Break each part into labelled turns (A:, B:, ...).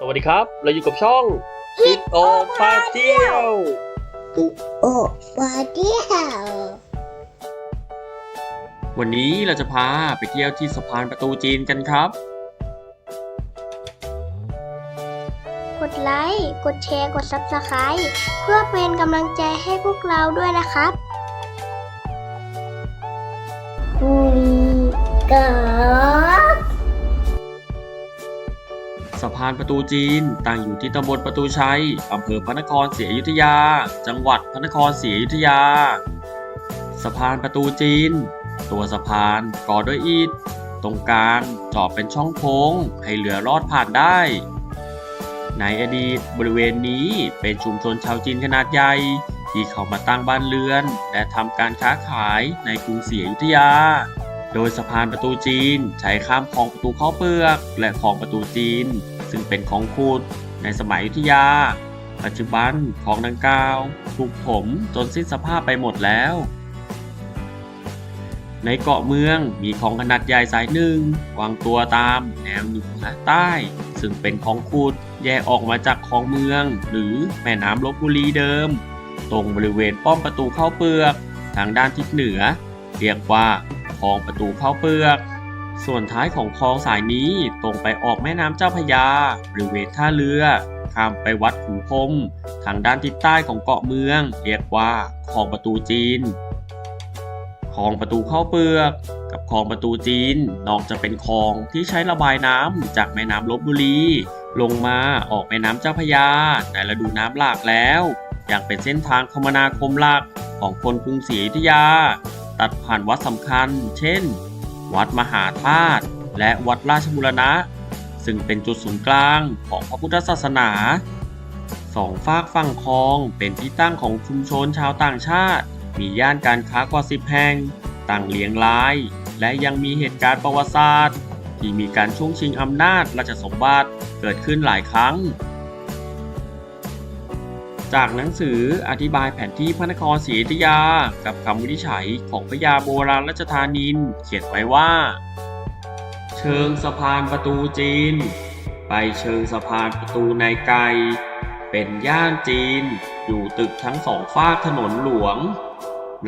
A: สวัสดีครับ เราอยู่กับช่องฮิตโอพาเที่ยว
B: โอ้ปาเดียว
A: วันนี้เราจะพาไปเที่ยวที่สะพานประตูจีนกันครับ
B: กดไลค์ กดแชร์ กด Subscribe เพื่อเป็นกำลังใจให้พวกเราด้วยนะครับคุยกับ
A: พานประตูจีน ตั้งอยู่ที่ตำบลประตูชัย อำเภอพระนครศรีอยุธยา จังหวัดพระนครศรีอยุธยา สะพานประตูจีน ตัวสะพานก่อด้วยอิฐ ตรงกลางเจาะเป็นช่องโค้งให้เรือรอดผ่านได้ ในอดีตบริเวณนี้เป็นชุมชนชาวจีนขนาดใหญ่ที่เข้ามาตั้งบ้านเรือน และทำการค้าขายในกรุงศรีอยุธยา โดยสะพานประตูจีน ใช้ข้ามคลองประตูข้าวเปลือก และคลองประตูจีน ซึ่งเป็นของขุดในสมัยยุธยา ปัจจุบันคลองดังกล่าวถูกถมจนสิ้นสภาพไปหมดแล้ว ในเกาะเมืองมีคลองขนาดใหญ่สายหนึ่งวางตัวตามแนวเหนือใต้ ซึ่งเป็นคลองขุดแยกออกมาจากคลองเมือง หรือแม่น้ำลบบุรีเดิม ตรงบริเวณป้อมประตูเข้าเปลือก ทางด้านทิศเหนือ เรียกว่าคลองประตูเข้าเปลือก ส่วนท้ายของคลองสายนี้ตรงไปออกแม่น้ำเจ้าพยาบริเวณท่าเรือข้ามไปวัดขุนพรมทางด้านทิศใต้ของเกาะเมือง เรียกว่าคลองประตูจีนคลองประตูเข้าเปลือก กับคลองประตูจีนนอกจากเป็นคลองที่ใช้ระบายน้ำจากแม่น้ำลบบุรี ลงมาออกแม่น้ำเจ้าพยาในฤดูน้ำหลากแล้วยังเป็นเส้นทางคมนาคมหลักของคนกรุงศรีอยุธยา ตัดผ่านวัดสำคัญ เช่น วัดมหาธาตุและวัดราชบุรณะ ซึ่งเป็นจุดศูนย์กลางของพระพุทธศาสนาสองฝากฝั่งคลองเป็นที่ตั้งของชุมชนชาวต่างชาติ มีย่านการค้ากว่าสิบแห่งต่างเลียงราย และยังมีเหตุการณ์ประวัติศาสตร์ ที่มีการช่วงชิงอำนาจราชสมบัติเกิดขึ้นหลายครั้ง จากหนังสืออธิบายแผนที่พระนครศรีอยุธยา กับคำวินิจฉัยของพระยาโบราณรัชธานิน เขียนไว้ว่า เชิงสะพานประตูจีน ไปเชิงสะพานประตูในไกล เป็นย่านจีน อยู่ตึกทั้งสองฝ้าถนนหลวง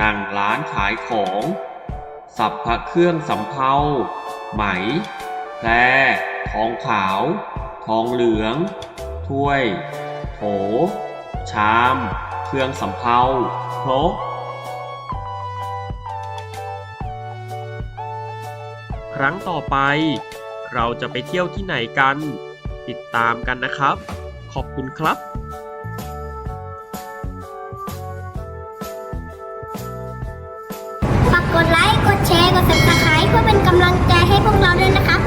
A: นั่งร้านขายของ สับพระเครื่องสำเภาไหม แพรทองขาว ทองเหลือง ถ้วย โถ ชาม เครื่องสำเภาครกครั้งต่อไป เราจะไปเที่ยวที่ไหนกัน ติดตามกันนะครับ ขอบคุณครับ
B: ฝากกดไลค์ กดแชร์ กด subscribe เพื่อเป็นกำลังใจให้พวกเราด้วยนะครับ